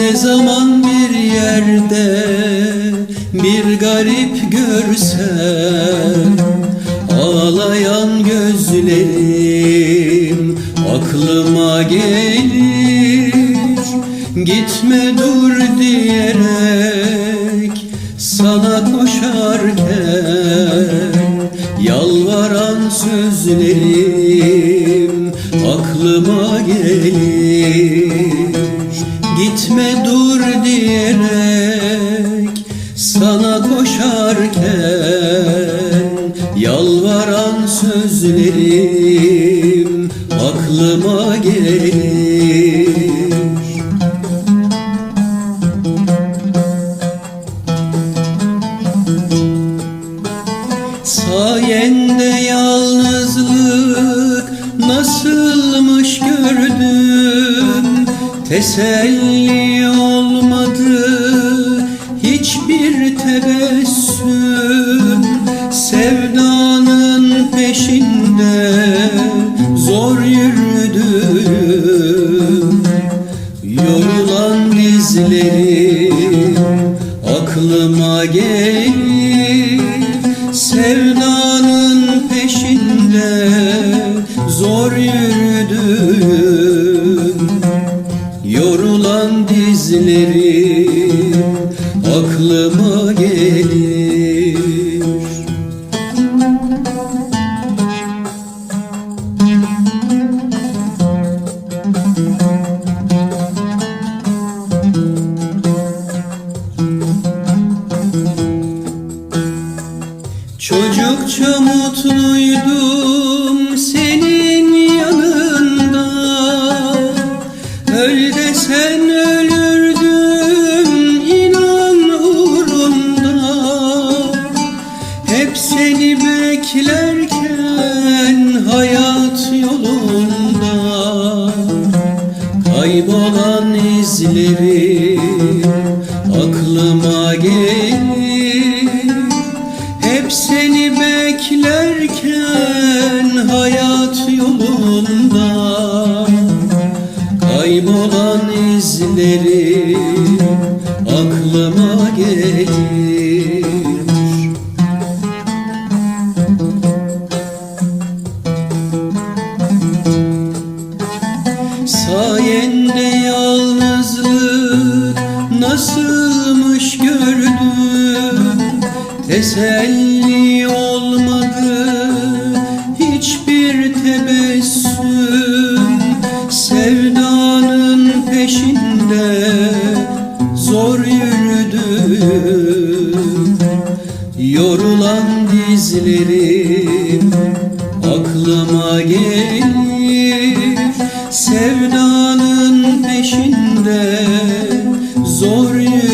Ne zaman bir yerde bir garip görsem Ağlayan gözlerim aklıma gelir. Gitme dur diyerek sana koşarken Yalvaran sözlerim aklıma gelir Gitme dur diyerek sana koşarken Yalvaran sözlerim aklıma gelir. Sayende yalnızlık nasılmış gördüm Teselli olmadı hiçbir tebessüm. Sevdanın peşinde zor yürüdüm. Yorulan dizlerim aklıma gelir. Sevdanın peşinde zor yürüdüm dizlerim aklıma gelir. Çocukça mutluydum senin yanında. Öl desen ölürdüm seni beklerken hayat yolunda Kaybolan izlerim aklıma gelir. Hep seni beklerken hayat yolunda Kaybolan izlerim Teselli olmadı. Hiçbir tebessüm Sevdanın peşinde zor yürüdüm Yorulan dizlerim aklıma gelir. Sevdanın peşinde zor yürüdüm